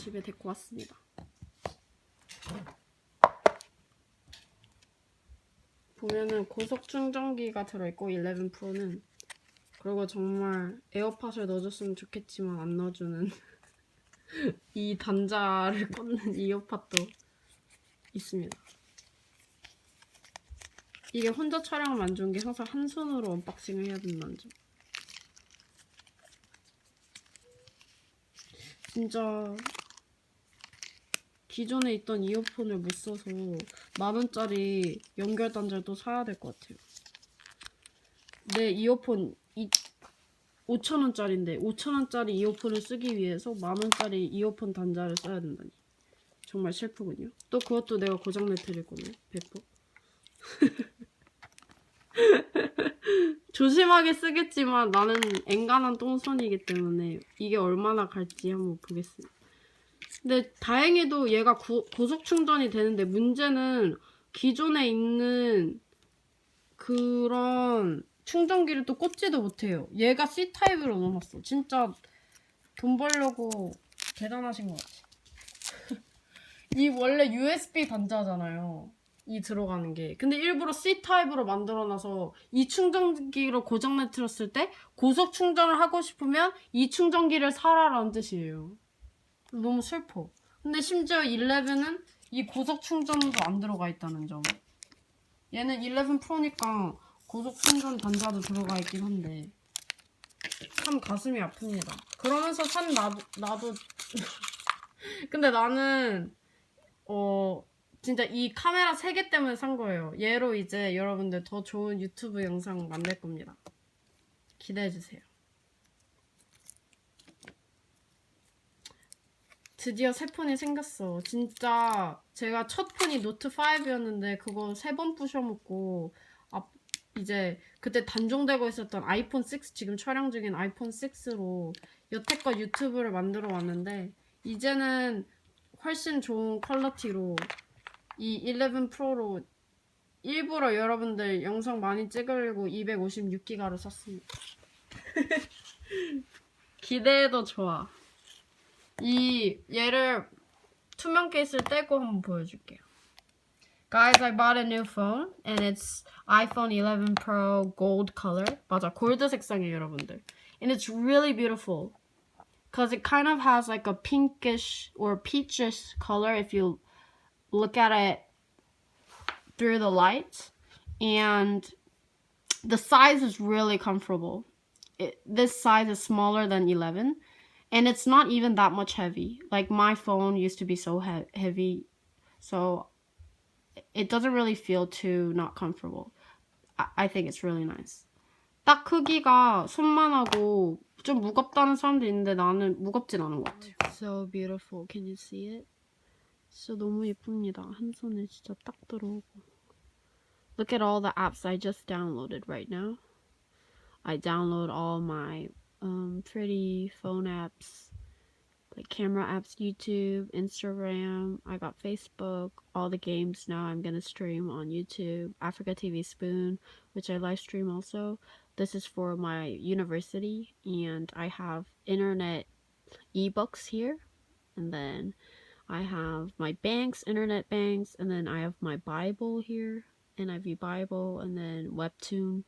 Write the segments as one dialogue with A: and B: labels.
A: 집에 데리고 왔습니다. 보면은 고속 충전기가 들어있고 11 프로는 그리고 정말 에어팟을 넣어줬으면 좋겠지만 안 넣어주는 이 단자를 꽂는 이어팟도 있습니다. 이게 혼자 촬영을 안 좋은 게 항상 한 손으로 언박싱을 해야 된다는 점. 진짜 기존에 있던 이어폰을 못 써서 만 원짜리 연결 단자를 또 사야 될 것 같아요. 내 이어폰 이 5천 원짜리인데 5천 원짜리 이어폰을 쓰기 위해서 만 원짜리 이어폰 단자를 써야 된다니 정말 슬프군요. 또 그것도 내가 고장 내 드릴 거네 100%. 조심하게 쓰겠지만 나는 앵간한 똥손이기 때문에 이게 얼마나 갈지 한번 보겠습니다. 근데 다행히도 얘가 구- 고속 충전이 되는데 문제는 기존에 있는 그런 충전기를 또 꽂지도 못해요. 얘가 C 타입으로 넣어놨어. 진짜 돈 벌려고 대단하신 것 같아. 이 원래 USB 단자잖아요. 이 들어가는 게. 근데 일부러 C 타입으로 만들어놔서 이 충전기로 고장내 틀었을 때 고속 충전을 하고 싶으면 이 충전기를 사라라는 뜻이에요. 너무 슬퍼. 근데 심지어 11은 이 고속 충전도 안 들어가 있다는 점. 얘는 11 프로니까 고속 충전 단자도 들어가 있긴 한데 참 가슴이 아픕니다. 그러면서 산 나도 나도 근데 나는 어 진짜 이 카메라 3개 때문에 산 거예요. 얘로 이제 여러분들 더 좋은 유튜브 영상 만들 겁니다. 기대해 주세요. 드디어 새 폰이 생겼어. 진짜 제가 첫 폰이 노트 5였는데 그거 세 번 부셔먹고 아, 이제 그때 단종되고 있었던 아이폰 6 지금 촬영 중인 아이폰 6로 여태껏 유튜브를 만들어 왔는데 이제는 훨씬 좋은 퀄리티로 이 11 프로로 일부러 여러분들 영상 많이 찍으려고 256기가로 샀습니다. 기대해도 좋아. 이 얘를 투명 케이스를 떼고 한번 보여줄게요. Guys, I bought a new phone and it's iPhone 11 Pro gold color. 맞아, 골드 색상이에요, 여러분들. And it's really beautiful. Cause it kind of has like a pinkish or peachish color if you look at it through the light. And the size is really comfortable. It, this size is smaller than 11 and it's not even that much heavy. Like my phone used to be so he- heavy, so it doesn't really feel too not comfortable. I, I think it's really nice. 딱 크기가 손만하고 좀 무겁다는 사람도 있는데 나는 무겁진 않은 것 같아요. So beautiful. Can you see it? 진짜 너무 예쁩니다. 한 손에 진짜 딱 들어오고. Look at all the apps I just downloaded right now. I download all my um, pretty phone apps, like camera apps, YouTube, Instagram. I got Facebook, all the games now I'm gonna stream on YouTube. Africa TV Spoon, which I live stream also. This is for my university, and I have internet ebooks here, and then I have my banks, internet banks, and then I have my Bible here, NIV Bible, and then Webtoon.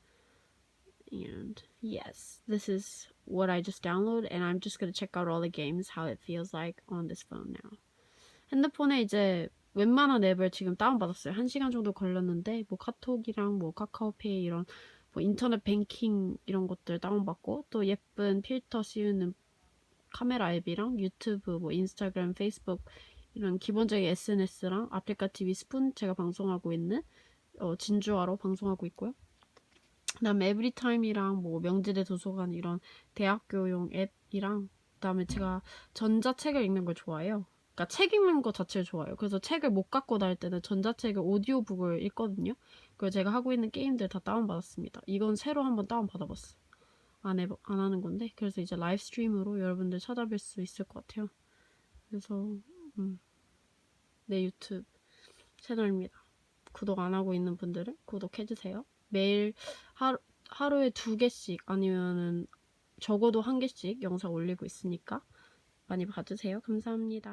A: And yes, this is what I just downloaded, and I'm just gonna check out all the games, how it feels like on this phone now. 핸드폰에 이제 웬만한 앱을 지금 다운받았어요. 한 시간 정도 걸렸는데, 뭐 카톡이랑 뭐 카카오페이 이런 뭐 인터넷 뱅킹 이런 것들 다운받고, 또 예쁜 필터 씌우는 카메라 앱이랑 유튜브, 뭐 인스타그램, 페이스북 이런 기본적인 SNS랑 아프리카 TV 스푼 제가 방송하고 있는 어, 진주화로 방송하고 있고요. 그다음에 에브리타임이랑 뭐 명지대 도서관 이런 대학교용 앱이랑 그다음에 제가 전자책을 읽는 걸 좋아해요. 그러니까 책 읽는 거 자체를 좋아해요. 그래서 책을 못 갖고 다닐 때는 전자책을 오디오북을 읽거든요. 그리고 제가 하고 있는 게임들 다 다운받았습니다. 이건 새로 한번 다운받아봤어. 안, 해, 안 하는 건데 그래서 이제 라이브 스트림으로 여러분들 찾아뵐 수 있을 것 같아요. 그래서 음, 내 유튜브 채널입니다. 구독 안 하고 있는 분들은 구독해주세요. 매일 하루, 하루에 두 개씩 아니면은 적어도 한 개씩 영상 올리고 있으니까 많이 봐주세요. 감사합니다.